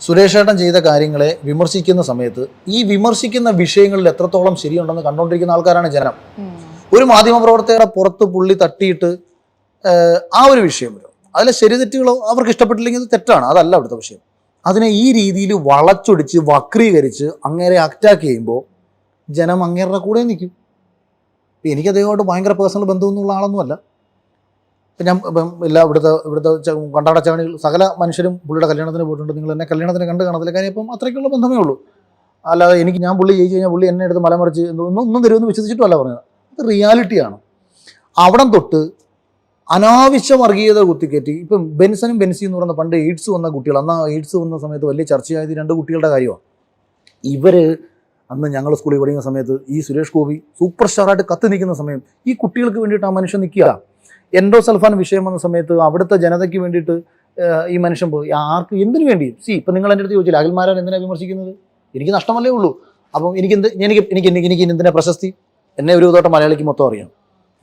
സുരേഷ് ഏട്ടൻ ചെയ്ത കാര്യങ്ങളെ വിമർശിക്കുന്ന സമയത്ത് ഈ വിമർശിക്കുന്ന വിഷയങ്ങളിൽ എത്രത്തോളം ശരിയുണ്ടെന്ന് കണ്ടുകൊണ്ടിരിക്കുന്ന ആൾക്കാരാണ് ജനം. ഒരു മാധ്യമപ്രവർത്തകരുടെ പുറത്ത് പുള്ളി തട്ടിയിട്ട് ആ ഒരു വിഷയം വരും. അതിലെ ശരി തെറ്റുകളോ അവർക്ക് ഇഷ്ടപ്പെട്ടില്ലെങ്കിൽ തെറ്റാണ് അതല്ല അവിടുത്തെ വിഷയം. അതിനെ ഈ രീതിയിൽ വളച്ചൊടിച്ച് വക്രീകരിച്ച് അങ്ങേരെ അറ്റാക്ക് ചെയ്യുമ്പോൾ ജനം അങ്ങേരുടെ കൂടെ നിൽക്കും എനിക്ക് അദ്ദേഹമായിട്ട് ഭയങ്കര പേഴ്സണൽ ബന്ധമൊന്നുമുള്ള ആളൊന്നുമല്ല. ഇപ്പം എല്ലാ ഇവിടുത്തെ ഇവിടുത്തെ കണ്ടാടച്ചാണികൾ സകല മനുഷ്യരും പുള്ളിയുടെ കല്യാണത്തിന് പോയിട്ടുണ്ട്. നിങ്ങൾ എന്നെ കല്യാണത്തിന് കണ്ട് കാണത്തില്ല. കാര്യം ഇപ്പം അത്രയ്ക്കുള്ള ബന്ധമേ ഉള്ളൂ. അല്ലാതെ എനിക്ക് ഞാൻ പുള്ളി ജയിച്ചു കഴിഞ്ഞാൽ പുള്ളി എന്നെ എടുത്ത് മലമറിച്ച് ഒന്നും ഒന്നും തരുമെന്ന് വിശ്വസിച്ചിട്ടുമല്ല പറഞ്ഞത്. അത് റിയാലിറ്റിയാണ്. അവിടം തൊട്ട് അനാവശ്യ വർഗീയത കുത്തിക്കയറ്റി ഇപ്പം ബെൻസനും ബെൻസി എന്ന് പറയുന്ന പണ്ട് എയ്ഡ്സ് വന്ന കുട്ടികൾ അന്ന് എയ്ഡ്സ് വന്ന സമയത്ത് വലിയ ചർച്ചയായത് രണ്ട് കുട്ടികളുടെ കാര്യമാണ്. ഇവർ അന്ന് ഞങ്ങൾ സ്കൂളിൽ പഠിക്കുന്ന സമയത്ത് ഈ സുരേഷ് ഗോപി സൂപ്പർ സ്റ്റാറായിട്ട് കത്തി നിൽക്കുന്ന സമയം ഈ കുട്ടികൾക്ക് വേണ്ടിയിട്ട് ആ മനുഷ്യൻ നിൽക്കുക എൻഡോസൾഫാൻ വിഷയം വന്ന സമയത്ത് അവിടുത്തെ ജനതയ്ക്ക് വേണ്ടിയിട്ട് ഈ മനുഷ്യൻ പോയി. ആർക്ക് എന്തിനു വേണ്ടി? സി ഇപ്പം നിങ്ങൾ എന്റെ അടുത്ത് ചോദിച്ചില്ല അഖിൽമാരാൻ എന്തിനാണ് വിമർശിക്കുന്നത്? എനിക്ക് നഷ്ടമല്ലേ ഉള്ളൂ. അപ്പം എനിക്ക് എന്ത് എനിക്ക് എനിക്ക് എനിക്ക് എന്തിനാ പ്രശസ്തി? എന്നെ ഒരു തോട്ടം മലയാളിക്ക് മൊത്തം അറിയാം.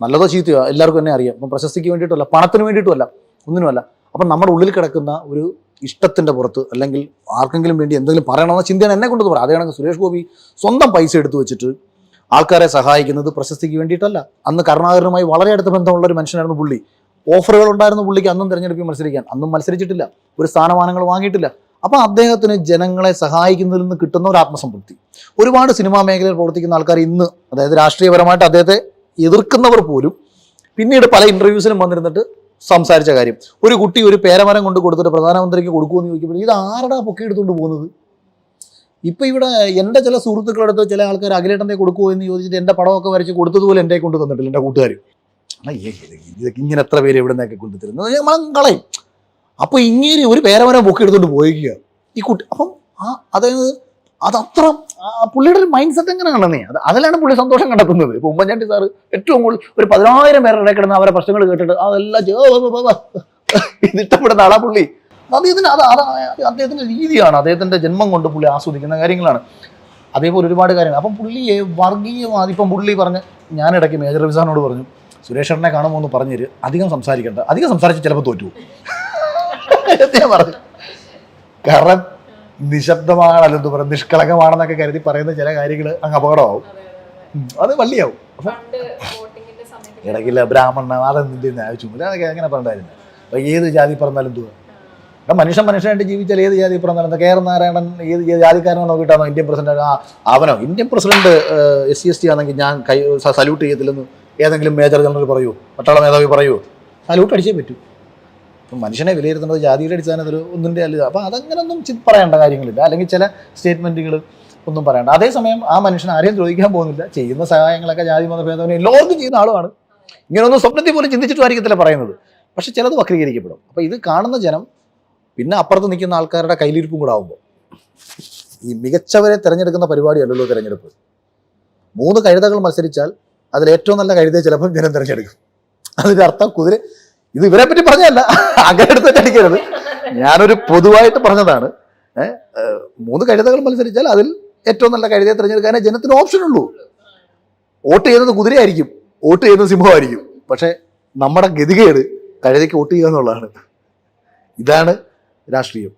നല്ലതോ ചീത്തയോ എല്ലാവർക്കും എന്നെ അറിയാം. അപ്പം പ്രശസ്തിക്ക് വേണ്ടിയിട്ടല്ല പണത്തിന് വേണ്ടിയിട്ടുമല്ല ഒന്നിനുമല്ല. അപ്പം നമ്മുടെ ഉള്ളിൽ കിടക്കുന്ന ഒരു ഇഷ്ടത്തിന്റെ പുറത്ത് അല്ലെങ്കിൽ ആർക്കെങ്കിലും വേണ്ടി എന്തെങ്കിലും പറയണമെന്ന ചിന്തയാണ് എന്നെ കൊണ്ടത് പറയാം. അതേ സുരേഷ് ഗോപി സ്വന്തം പൈസ എടുത്തു വെച്ചിട്ട് ആൾക്കാരെ സഹായിക്കുന്നത് പ്രശസ്തിക്ക് വേണ്ടിയിട്ടല്ല. അന്ന് കരുണാകരനുമായി വളരെ അടുത്ത ബന്ധമുള്ള ഒരു മനുഷ്യനായിരുന്നു പുള്ളി. ഓഫറുകൾ ഉണ്ടായിരുന്നു പുള്ളിക്ക് അന്നും തിരഞ്ഞെടുപ്പിൽ മത്സരിക്കാൻ. അന്നും മത്സരിച്ചിട്ടില്ല. ഒരു സ്ഥാനമാനങ്ങൾ വാങ്ങിയിട്ടില്ല. അപ്പോൾ അദ്ദേഹത്തിന് ജനങ്ങളെ സഹായിക്കുന്നതിൽ നിന്ന് കിട്ടുന്ന ഒരു ആത്മസംതൃപ്തി. ഒരുപാട് സിനിമാ മേഖലയിൽ പ്രവർത്തിക്കുന്ന ആൾക്കാർ ഇന്ന് അതായത് രാഷ്ട്രീയപരമായിട്ട് അദ്ദേഹത്തെ എതിർക്കുന്നവർ പോലും പിന്നീട് പല ഇന്റർവ്യൂസിലും വന്നിരുന്നിട്ട് സംസാരിച്ച കാര്യം. ഒരു കുട്ടി ഒരു പേരമരം കൊണ്ട് കൊടുത്തിട്ട് പ്രധാനമന്ത്രിക്ക് കൊടുക്കുമെന്ന് ചോദിക്കുമ്പോൾ ഇത് ആരടാ പൊക്കി എടുത്തുകൊണ്ട് പോകുന്നത്? ഇപ്പൊ ഇവിടെ എന്റെ ചില സുഹൃത്തുക്കളടുത്ത് ചില ആൾക്കാർ അഖിലേട്ടനെ കൊടുക്കുമോ എന്ന് ചോദിച്ചിട്ട് എന്റെ പടമൊക്കെ വരച്ച് കൊടുത്തതുപോലെ എന്റെ കൊണ്ട് തന്നിട്ടില്ല എന്റെ കൂട്ടുകാർ ഇതൊക്കെ ഇങ്ങനെ എത്ര പേര് എവിടെ നിന്നൊക്കെ കൊണ്ടുതരുന്നത് നമ്മൾ കളയും. അപ്പോൾ ഇങ്ങനെ ഒരു പേരമരം ബുക്ക് എടുത്തോണ്ട് പോയിക്കുക ഈ കുട്ടി അപ്പം ആ അതായത് അതത്ര പുള്ളിയുടെ ഒരു മൈൻഡ് സെറ്റ് എങ്ങനെയാണെന്നേ? അത് അതിലാണ് പുള്ളി സന്തോഷം കണ്ടെത്തുന്നത്. ഇപ്പൊ ഉമ്മൻചാണ്ടി സാറ് ഏറ്റവും കൂടുതൽ ഒരു പതിനായിരം പേരുടെ കിടന്ന് അവരെ പ്രശ്നങ്ങൾ കേട്ടിട്ട് അതെല്ലാം ചെയ്ത് ഓ, ഓ, ഓ, ഓ, ഇത് ഇഷ്ടപ്പെടുന്ന ആളാ പുള്ളി. അദ്ദേഹത്തിന് അത് അത് അദ്ദേഹത്തിന്റെ രീതിയാണ് അദ്ദേഹത്തിന്റെ ജന്മം കൊണ്ട് പുള്ളി ആസ്വദിക്കുന്ന കാര്യങ്ങളാണ്. അതേപോലെ ഒരുപാട് കാര്യങ്ങൾ. അപ്പം പുള്ളിയെ വർഗീയവാദി ഇപ്പം പുള്ളി പറഞ്ഞ് ഞാൻ ഇടയ്ക്ക് മേജർ റവിസാനോട് പറഞ്ഞു സുരേഷണ്ണനെ കാണുമോ എന്ന് പറഞ്ഞു തരും അധികം സംസാരിക്കണ്ട. അധികം സംസാരിച്ച് ചിലപ്പോൾ തോറ്റു. ഞാൻ പറഞ്ഞു. കാരണം നിശബ്ദമാണ് അല്ലെന്ത് പറയാം നിഷ്കളങ്കമാണെന്നൊക്കെ കരുതി പറയുന്ന ചില കാര്യങ്ങൾ അങ്ങ് അപകടമാവും. അത് വള്ളിയാവും. അപ്പം ഇടയ്ക്കില്ല ബ്രാഹ്മണ അതെന്തിന്റെ ആവശ്യമില്ല അതൊക്കെ എങ്ങനെ പറഞ്ഞിട്ടായിരുന്നു. അപ്പൊ ഏത് ജാതി പറഞ്ഞാലും എന്തുവാ? മനുഷ്യൻ മനുഷ്യനായിട്ട് ജീവിച്ചാൽ ഏത് ജാതി ഇപ്പുറം എന്താ കെ ആർ നാരായണൻ ഏത് ജാതിക്കാരനോ നോക്കിയിട്ടാണോ ഇന്ത്യൻ പ്രസിഡന്റ് ആ അവനോ Indian president S C S T ആണെങ്കിൽ ഞാൻ കൈ സല്യൂട്ട് ചെയ്യത്തില്ലെന്ന് ഏതെങ്കിലും മേജർ ജനറൽ പറയൂ? പട്ടാള മേധാവി പറയൂ? സല്യൂട്ട് അടിച്ചേ പറ്റൂ. അപ്പം മനുഷ്യനെ വിലയിരുത്തുന്നത് ജാതിയുടെ അടിസ്ഥാനത്തിൽ ഒന്നിന്റെ അല്ല. അപ്പം അതങ്ങനൊന്നും പറയേണ്ട കാര്യങ്ങളില്ല. അല്ലെങ്കിൽ ചില സ്റ്റേറ്റ്മെന്റുകൾ ഒന്നും പറയണ്ട. അതേസമയം ആ മനുഷ്യൻ ആരെയും ദ്രോഹിക്കാൻ പോകുന്നില്ല. ചെയ്യുന്ന സഹായങ്ങളൊക്കെ ജാതി മതഭേദം എല്ലാവർക്കും ചെയ്യുന്ന ആളുമാണ്. ഇങ്ങനൊന്നും സ്വപ്നത്തിൽ പോലും ചിന്തിച്ചിട്ടും ആയിരിക്കത്തില്ല പറയുന്നത്. പക്ഷെ ചിലത് വക്രീകരിക്കപ്പെടും. അപ്പോൾ ഇത് കാണുന്ന ജനം പിന്നെ അപ്പുറത്ത് നിൽക്കുന്ന ആൾക്കാരുടെ കയ്യിലിരിപ്പും കൂടെ ആകുമ്പോൾ ഈ മികച്ചവരെ തിരഞ്ഞെടുക്കുന്ന പരിപാടിയല്ലല്ലോ തിരഞ്ഞെടുപ്പ്. മൂന്ന് കഴുതകൾ മത്സരിച്ചാൽ അതിൽ ഏറ്റവും നല്ല കഴുതയെ ചിലപ്പോൾ ജനം തിരഞ്ഞെടുക്കും. അതിന്റെ അർത്ഥം കുതിര ഇത് ഇവരെ പറ്റി പറഞ്ഞതല്ല അങ്ങനെ എടുത്തിട്ട് അടിക്കരുത്. ഞാനൊരു പൊതുവായിട്ട് പറഞ്ഞതാണ് മൂന്ന് കഴുതകൾ മത്സരിച്ചാൽ അതിൽ ഏറ്റവും നല്ല കഴുതയെ തിരഞ്ഞെടുക്കാനേ ജനത്തിന് ഓപ്ഷൻ ഉള്ളൂ. വോട്ട് ചെയ്യുന്നത് കുതിരയായിരിക്കും വോട്ട് ചെയ്യുന്നത് സിംഹമായിരിക്കും. പക്ഷേ നമ്മുടെ ഗതികേട് കഴുതയ്ക്ക് വോട്ട് ചെയ്യുക എന്നുള്ളതാണ്. ഇതാണ് രാഷ്ട്രീയം.